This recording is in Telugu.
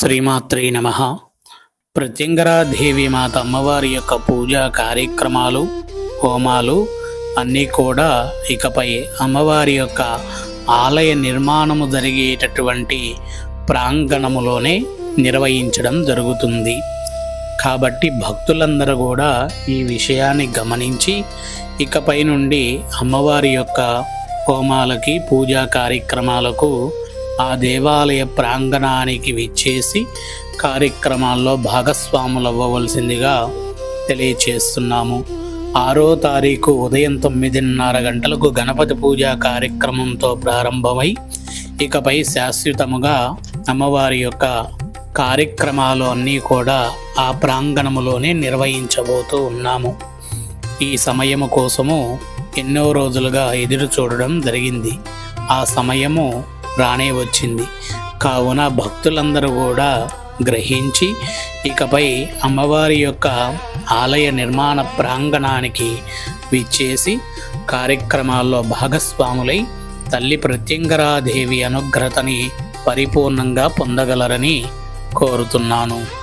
శ్రీమాత్రే నమ. ప్రత్యంగరాదేవి మాత అమ్మవారి యొక్క పూజా కార్యక్రమాలు హోమాలు అన్నీ కూడా ఇకపై అమ్మవారి యొక్క ఆలయ నిర్మాణము జరిగేటటువంటి ప్రాంగణములోనే నిర్వహించడం జరుగుతుంది. కాబట్టి భక్తులందరూ కూడా ఈ విషయాన్ని గమనించి ఇకపై నుండి అమ్మవారి యొక్క హోమాలకి పూజా కార్యక్రమాలకు ఆ దేవాలయ ప్రాంగణానికి విచ్చేసి కార్యక్రమాల్లో భాగస్వాములు అవ్వవలసిందిగా తెలియచేస్తున్నాము. ఆరో తారీఖు ఉదయం తొమ్మిదిన్నర గంటలకు గణపతి పూజా కార్యక్రమంతో ప్రారంభమై ఇకపై శాశ్వతముగా అమ్మవారి యొక్క కార్యక్రమాలు అన్నీ కూడా ఆ ప్రాంగణములోనే నిర్వహించబోతూ ఉన్నాము. ఈ సమయము కోసము ఎన్నో రోజులుగా ఎదురు చూడడం జరిగింది. ఆ సమయము రానే వచ్చింది. కావున భక్తులందరూ కూడా గ్రహించి ఇకపై అమ్మవారి యొక్క ఆలయ నిర్మాణ ప్రాంగణానికి విచ్చేసి కార్యక్రమాల్లో భాగస్వాములై తల్లి ప్రత్యంగరాదేవి అనుగ్రతని పరిపూర్ణంగా పొందగలరని కోరుతున్నాను.